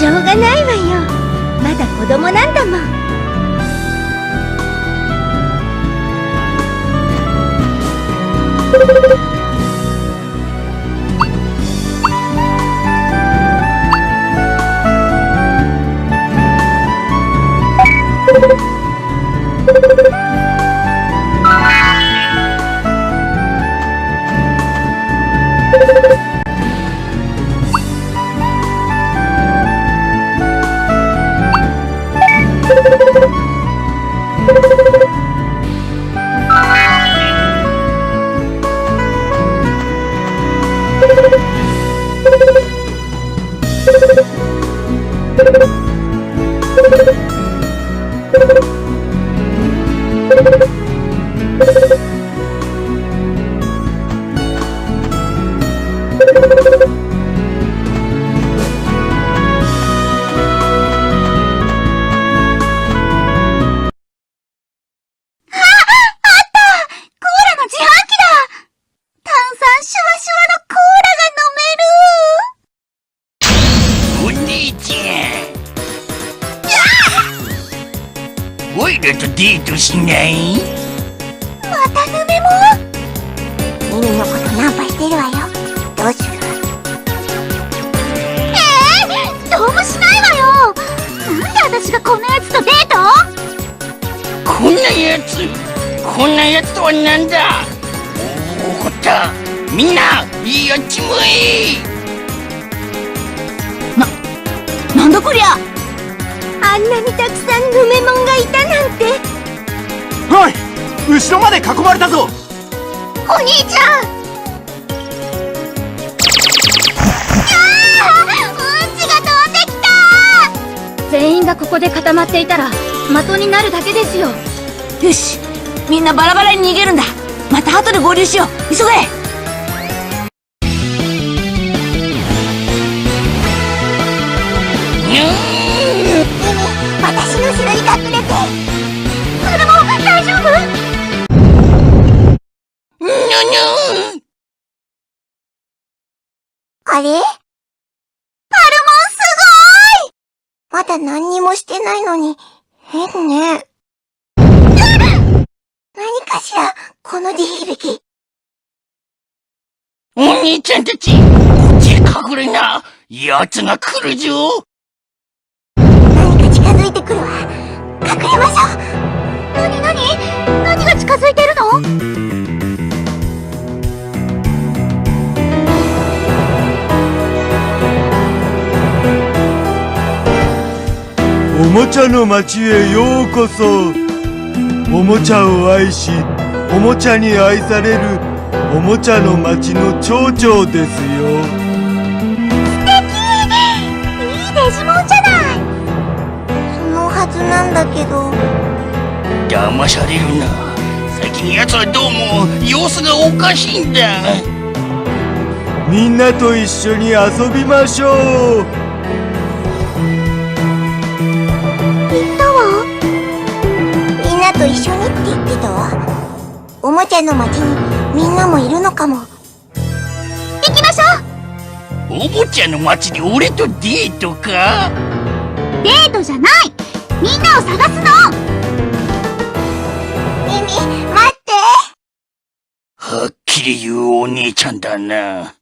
しょうがないわよ。まだ子供なんだもん。コー you 後ろまで囲まれたぞ。お兄ちゃん。あーうんちが飛んできた。全員がここで固まっていたら的になるだけですよ。よしみんなバラバラに逃げるんだ。また後で合流しよう。急げあれ？パルモンすごーい！まだ何にもしてないのに、変ね。何かしら、この地響き。お兄ちゃんたちこっち隠れな。奴が来るぞ。の街へようこそ。おもちゃを愛しおもちゃに愛されるおもちゃの街の町長ですよ。いいデジモンじゃない。そのはずなんだけど。騙されるな。最近奴はどうも様子がおかしいんだ。みんなと一緒に遊びましょうと一緒にって言ってたわ。おもちゃの街にみんなもいるのかも。行きましょう。おもちゃの街で俺とデートか？デートじゃない。みんなを探すの。ミミ待って。はっきり言うお姉ちゃんだな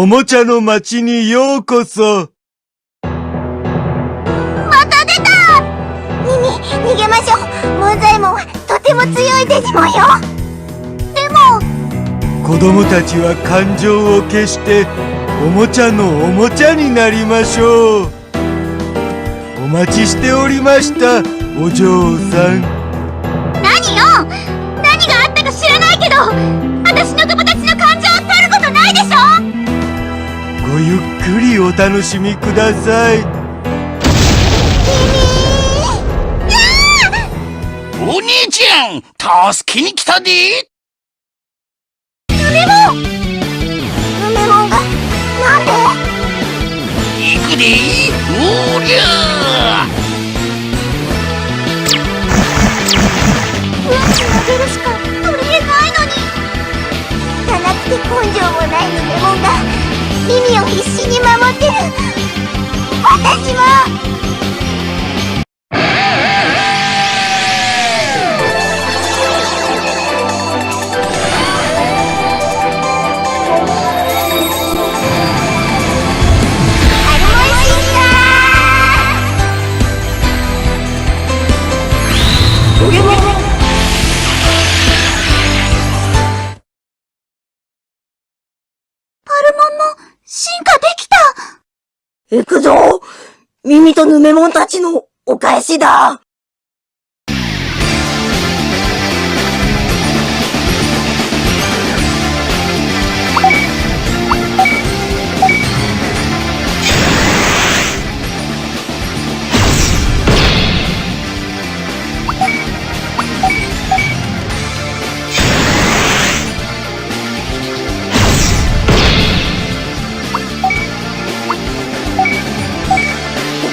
おもちゃの街にようこそ。ミミ、逃げましょう。モンザイモンはとても強いデジモンよ。でも、子供たちは感情を消しておもちゃのおもちゃになりましょう。お待ちしておりましたお嬢さん。何よ？何があったか知らないけどくりお楽しみください。お兄ちゃん助けに来たで。ヌメモンが、なんで？行くでおりゃ しか取り柄ないのに。汚くて根性もないヌメモン耳を必死に守ってる。私も君とヌメモンたちのお返しだ。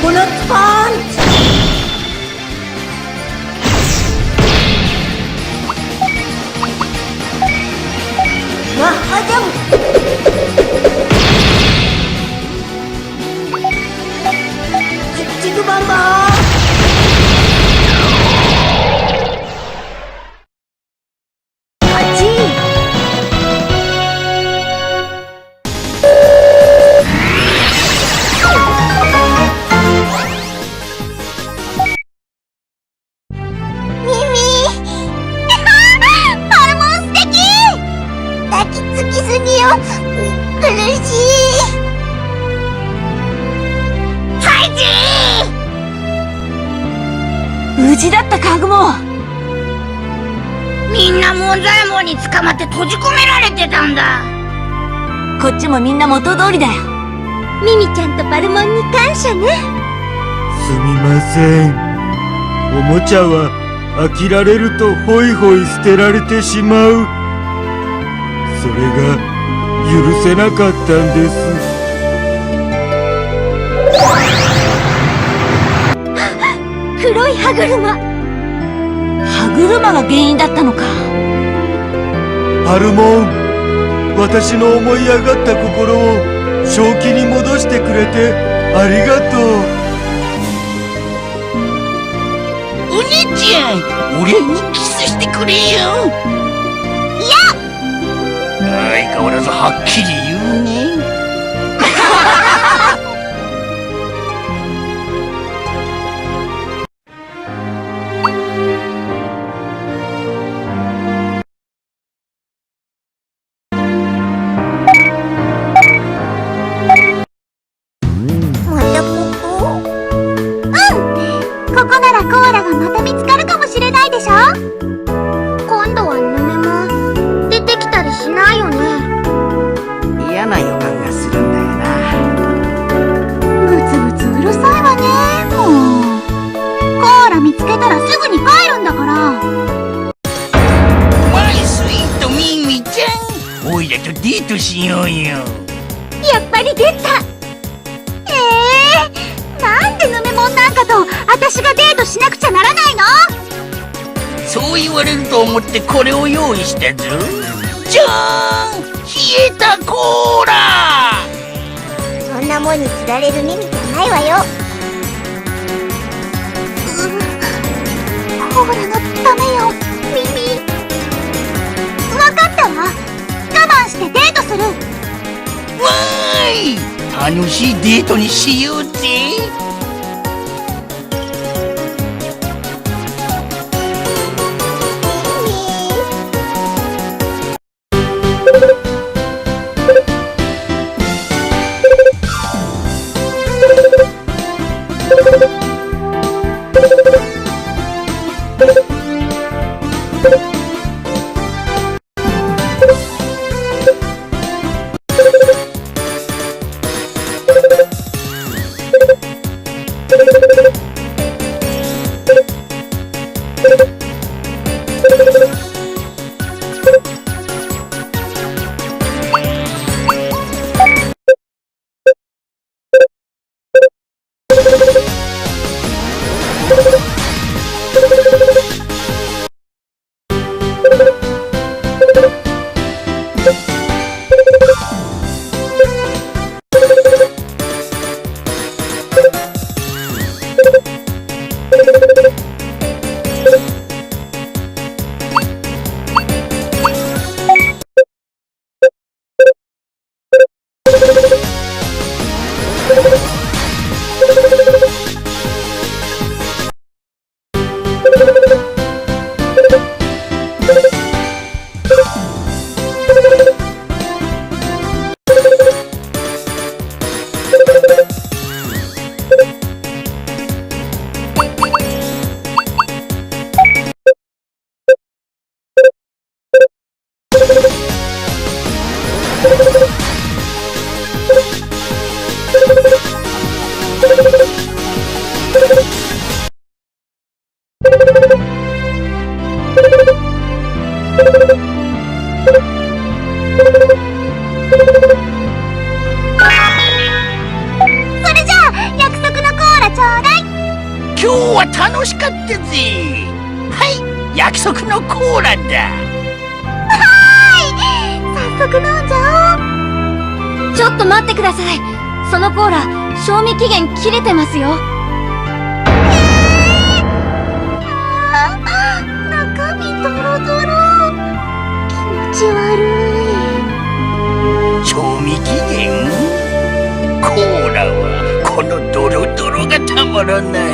ココナこっちもみんな元通りだよ。ミミちゃんとパルモンに感謝ね。すみません。おもちゃは飽きられるとホイホイ捨てられてしまう。それが許せなかったんです。黒い歯車。歯車が原因だったのか。パルモン私の思い上がった心を正気に戻してくれてありがとう。お兄ちゃん俺にキスしてくれよ。いや。相変わらずはっきり楽しいデートにしようぜ切れてますよ。中身ドロドロ。気持ち悪い。賞味期限？コーラはこのドロドロがたまらない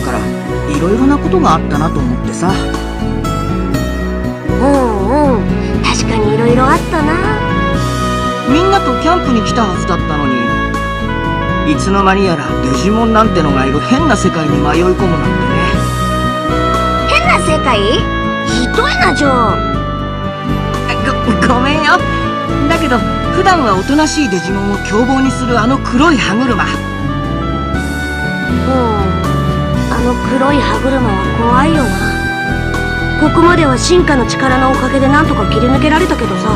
がここに来てからいろいろなことがあったなと思ってさ。うんうん。確かにいろいろあったな。みんなとキャンプに来たはずだったのにいつの間にやらデジモンなんてのがいる変な世界に迷い込むなんてね。変な世界？ひどいなジョーごごめんよ。だけど普段はおとなしいデジモンを凶暴にするあの黒い歯車。うん。あの黒い歯車は怖いよな。ここまでは進化の力のおかげでなんとか切り抜けられたけどさ。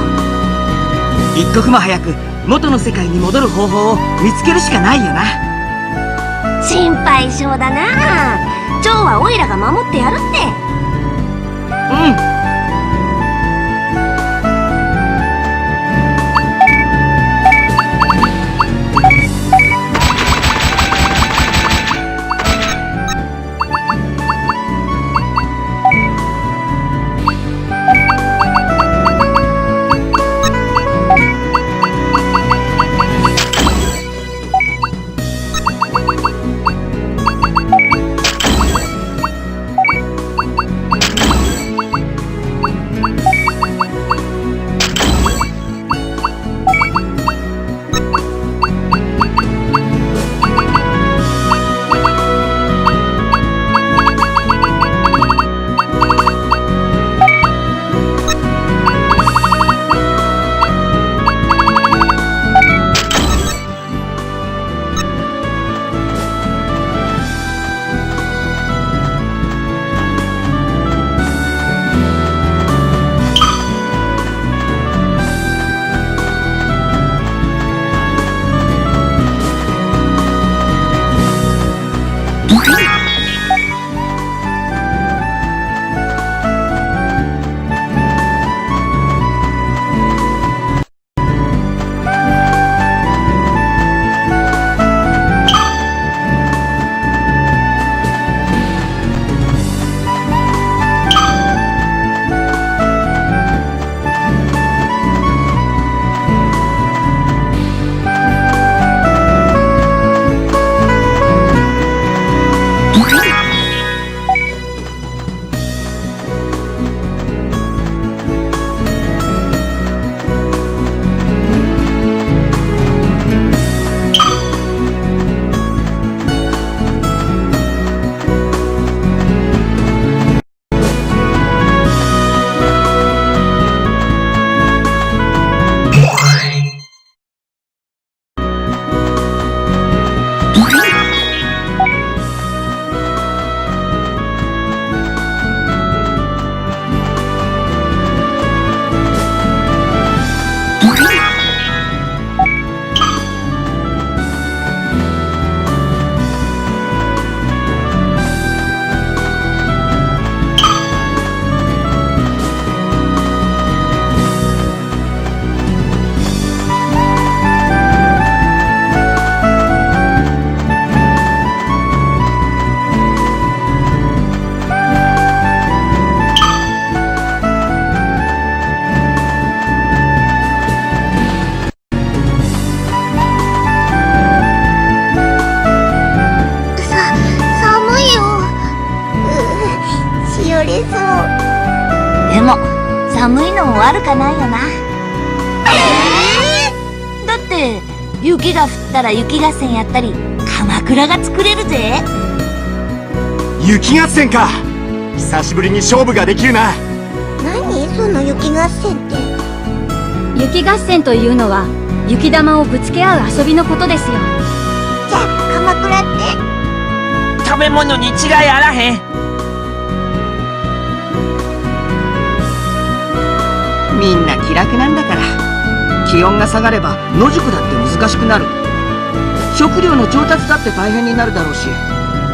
一刻も早く元の世界に戻る方法を見つけるしかないよな。心配性だな。ジョーはオイラが守ってやるって雪が降ったら雪合戦やったり鎌倉が作れるぜ。雪合戦か。久しぶりに勝負ができるな。何？その雪合戦って。雪合戦というのは雪玉をぶつけ合う遊びのことですよ。じゃあ鎌倉って？食べ物に違いあらへん。みんな気楽なんだから気温が下がれば野宿だって難しくなる。食料の調達だって大変になるだろうし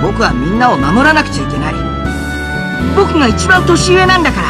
僕はみんなを守らなくちゃいけない。僕が一番年上なんだから。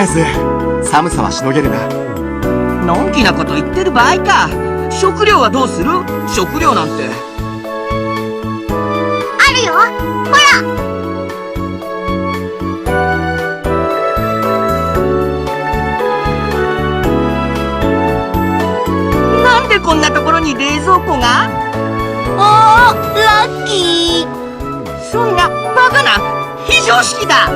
あえず寒さはしのげるな。のんきなこと言ってる場合か。食料はどうする？食料なんて。あるよ。ほら。なんでこんなところに冷蔵庫が？おーラッキー。そんなバカな非常識だ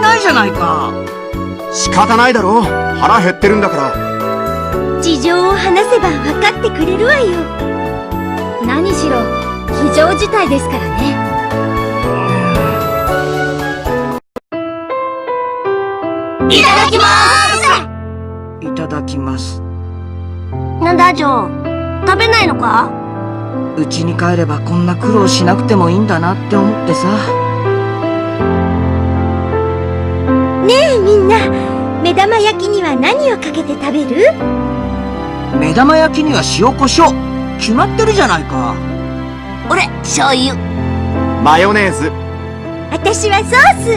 ないじゃないか。仕方ないだろ。腹減ってるんだから。事情を話せば分かってくれるわよ。何しろ非常事態ですからね。いただきまいただきます。なんだジョー。食べないのか？うちに帰ればこんな苦労しなくてもいいんだなって思ってさねえみんな。目玉焼きには何をかけて食べる？目玉焼きには塩コショウ。決まってるじゃないか。俺醤油。マヨネーズ。私はソース。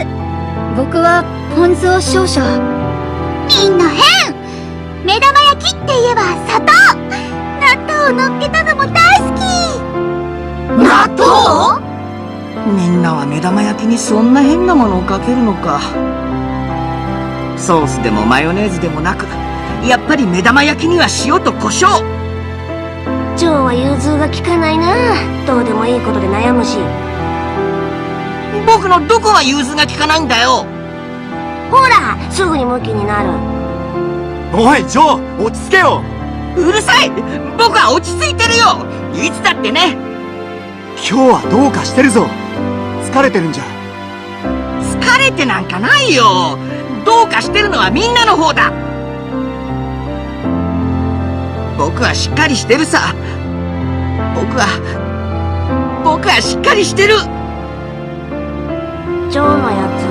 僕はポン酢を少々。みんな変。目玉焼きって言えば砂糖。納豆を乗っけたのも大好き。納豆？みんなは目玉焼きにそんな変なものをかけるのかソースでもマヨネーズでもなくやっぱり目玉焼きには塩と胡椒。ジョーは融通が利かないな。どうでもいいことで悩むし。僕のどこが融通が利かないんだよ。ほらすぐにムキになる。おいジョー落ち着けよ。うるさい。僕は落ち着いてるよ。いつだってね。今日はどうかしてるぞ疲れてるんじゃ疲れてなんかないよどうかしてるのはみんなの方だ。僕はしっかりしてるさ。僕は僕はしっかりしてる。ジョーのやつ。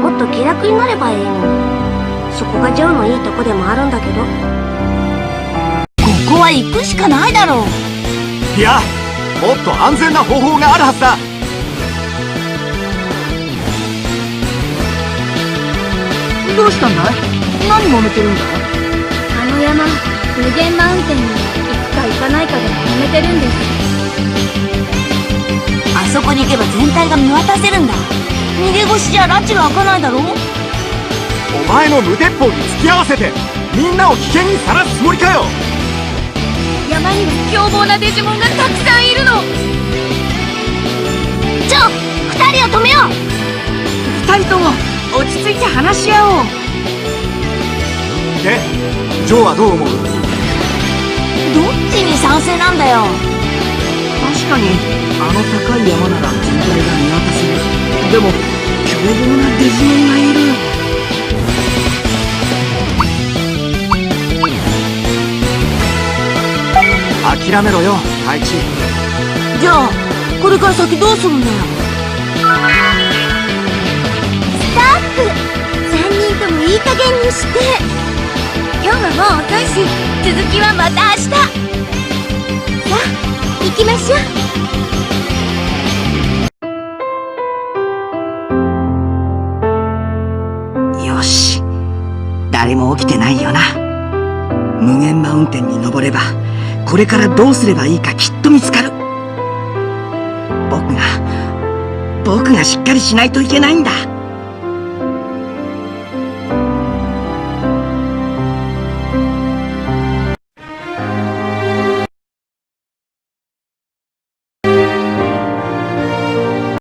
もっと気楽になればいいの。にそこがジョーのいいとこでもあるんだけど。ここは行くしかないだろう。いやもっと安全な方法があるはずだどうしたんだい？何揉めてるんだあの山無限マウンテンに行くか行かないかで揉めてるんです。あそこに行けば全体が見渡せるんだ。逃げ腰じゃ拉致が開かないだろう？お前の無鉄砲に付き合わせてみんなを危険にさらすつもりかよ！山には凶暴なデジモンがたくさんいるの。ジョー二人を止めよう。二人とも落ち着いて話し合おう。でジョーはどう思う？どっちに賛成なんだよ。確かに。あの高い山なら全体が見渡せる。でも凶暴なデジモンがいる。諦めろよ太一。じゃあこれから先どうするんだよ？3人ともいい加減にして。今日はもう遅いし続きはまた明日。さあ行きましょう。よし。誰も起きてないよな。無限マウンテンに登ればこれからどうすればいいかきっと見つかる。僕が僕がしっかりしないといけないんだ。